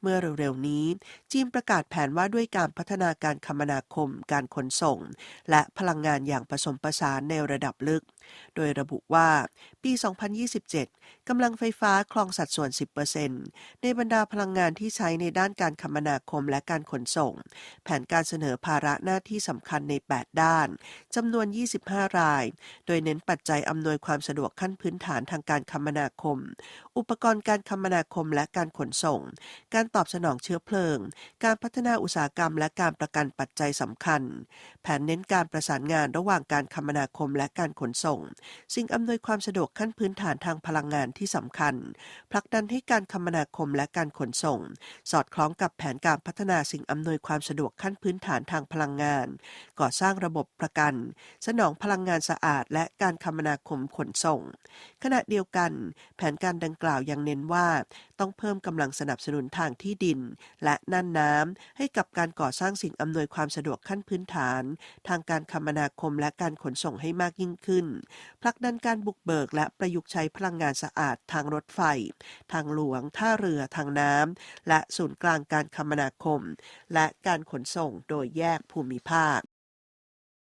เมื่อเร็วๆนี้ จีนประกาศแผนว่าด้วยการพัฒนาการคมนาคม การขนส่ง และพลังงานอย่างผสมผสานในระดับลึกโดยระบุว่าปี 2027 กำลังไฟฟ้าครองสัดส่วน 10%ในบรรดาพลังงานที่ใช้ในด้านการคมนาคมและการขนส่ง แผนการเสนอภาระหน้าที่สำคัญใน 8 ด้าน จำนวน 25 ราย โดยเน้นปัจจัยอำนวยความสะดวกขั้นพื้นฐานทางการคมนาคม อุปกรณ์การคมนาคมและการขนส่ง การตอบสนองเชื้อเพลิง การพัฒนาอุตสาหกรรม และการประกันปัจจัยสำคัญ แผนเน้นการประสานงานระหว่างการคมนาคมและการขนส่งส่ง สิ่งอำนวยความสะดวกขั้นพื้นฐานทางพลังงานที่สำคัญผลักดันให้การคมนาคมและการขนส่ง สอดคล้องกับแผนการพัฒนาสิ่งอำนวยความสะดวกขั้นพื้นฐานทางพลังงาน ก่อสร้างระบบประกัน สนองพลังงานสะอาด และการคมนาคมขนส่ง ขณะเดียวกัน แผนการดังกล่าวยังเน้นว่า ต้องเพิ่มกำลังสนับสนุนทางที่ดิน และน่านน้ำให้กับการก่อสร้างสิ่งอำนวยความสะดวกขั้นพื้นฐาน ทางการคมนาคมและการขนส่งให้มากยิ่งขึ้นผลักดันการบุกเบิกและประยุกต์ใช้พลังงานสะอาดทางรถไฟ ทางหลวง ท่าเรือ ทางน้ำ และศูนย์กลางการคมนาคม และการขนส่งโดยแยกภูมิภาค